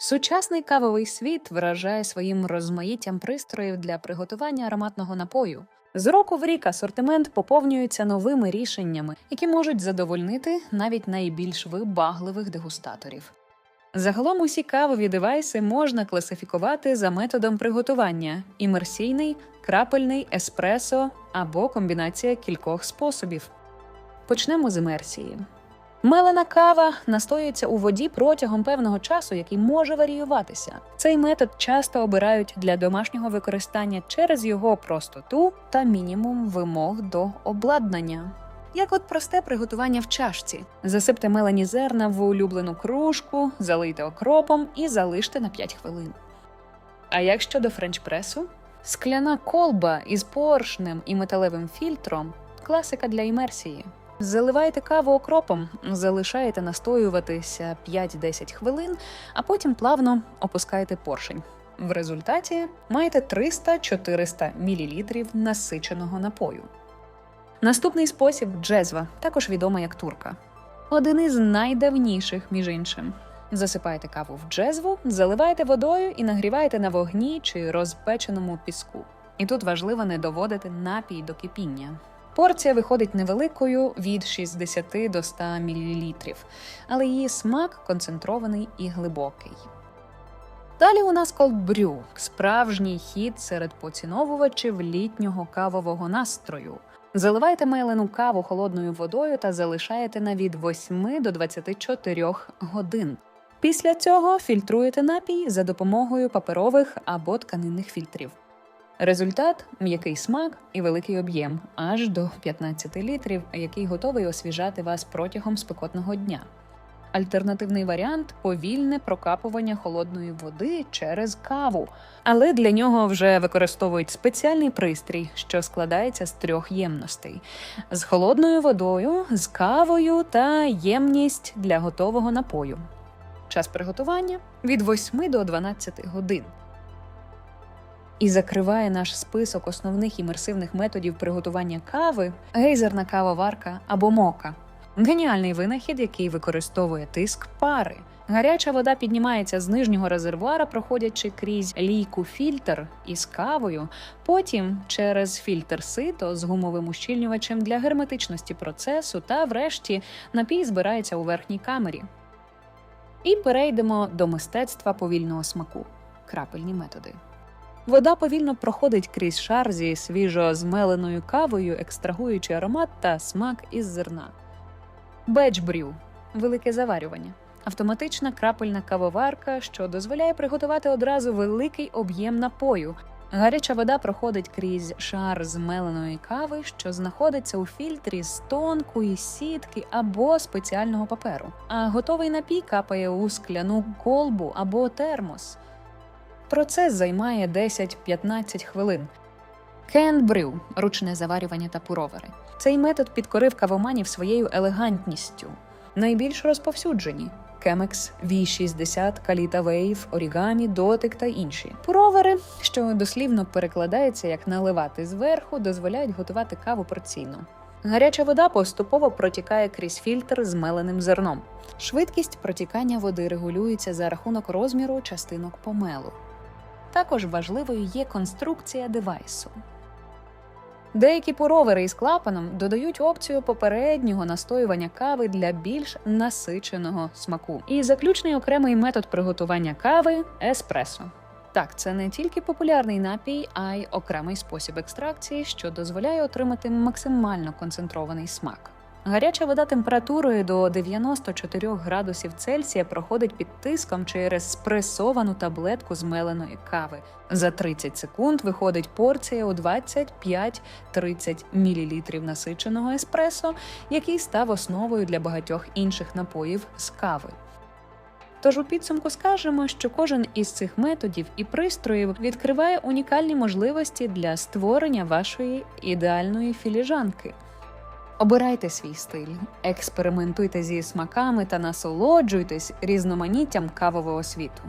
Сучасний кавовий світ вражає своїм розмаїттям пристроїв для приготування ароматного напою. З року в рік асортимент поповнюється новими рішеннями, які можуть задовольнити навіть найбільш вибагливих дегустаторів. Загалом усі кавові девайси можна класифікувати за методом приготування: імерсійний, крапельний, еспресо або комбінація кількох способів. Почнемо з імерсії. Мелена кава настоюється у воді протягом певного часу, який може варіюватися. Цей метод часто обирають для домашнього використання через його простоту та мінімум вимог до обладнання. Як от просте приготування в чашці. Засипте мелені зерна в улюблену кружку, залийте окропом і залиште на 5 хвилин. А як щодо френч-пресу? Скляна колба із поршнем і металевим фільтром класика для імерсії. Заливаєте каву окропом, залишаєте настоюватися 5-10 хвилин, а потім плавно опускаєте поршень. В результаті маєте 300-400 мл насиченого напою. Наступний спосіб джезва, також відома як турка. Один із найдавніших, між іншим. Засипаєте каву в джезву, заливаєте водою і нагріваєте на вогні чи розпеченому піску. І тут важливо не доводити напій до кипіння. Порція виходить невеликою від 60 до 100 мл, але її смак концентрований і глибокий. Далі у нас колдбрю – справжній хід серед поціновувачів літнього кавового настрою. Заливаєте мелену каву холодною водою та залишаєте на від 8 до 24 годин. Після цього фільтруєте напій за допомогою паперових або тканинних фільтрів. Результат м'який смак і великий об'єм аж до 15 літрів, який готовий освіжати вас протягом спекотного дня. Альтернативний варіант повільне прокапування холодної води через каву, але для нього вже використовують спеціальний пристрій, що складається з трьох ємностей: з холодною водою, з кавою та ємність для готового напою. Час приготування від 8 до 12 годин. І закриває наш список основних імерсивних методів приготування кави гейзерна кавоварка або мока. Геніальний винахід, який використовує тиск пари. Гаряча вода піднімається з нижнього резервуара, проходячи крізь лійку фільтр із кавою, потім через фільтр сито з гумовим ущільнювачем для герметичності процесу, та врешті напій збирається у верхній камері. І перейдемо до мистецтва повільного смаку крапельні методи. Вода повільно проходить крізь шар зі свіжо змеленою кавою, екстрагуючи аромат та смак із зерна. Беч-брю – велике заварювання. Автоматична крапельна кавоварка, що дозволяє приготувати одразу великий об'єм напою. Гаряча вода проходить крізь шар змеленої кави, що знаходиться у фільтрі з тонкої сітки або спеціального паперу. А готовий напій капає у скляну колбу або термос. Процес займає 10-15 хвилин. Кенбрю – ручне заварювання та пуровери. Цей метод підкорив кавоманів своєю елегантністю. Найбільш розповсюджені Chemex, V60, Kalita Wave, Origami, Дотик та інші. Пуровери, що дослівно перекладається як наливати зверху, дозволяють готувати каву порційно. Гаряча вода поступово протікає крізь фільтр з меленим зерном. Швидкість протікання води регулюється за рахунок розміру частинок помелу. Також важливою є конструкція девайсу. Деякі пуровери із клапаном додають опцію попереднього настоювання кави для більш насиченого смаку. І заключний окремий метод приготування кави еспресо. Так, це не тільки популярний напій, а й окремий спосіб екстракції, що дозволяє отримати максимально концентрований смак. Гаряча вода температурою до 94 градусів Цельсія проходить під тиском через спресовану таблетку змеленої кави. За 30 секунд виходить порція у 25-30 мл насиченого еспресо, який став основою для багатьох інших напоїв з кави. Тож у підсумку скажемо, що кожен із цих методів і пристроїв відкриває унікальні можливості для створення вашої ідеальної філіжанки. Обирайте свій стиль, експериментуйте зі смаками та насолоджуйтесь різноманіттям кавового світу.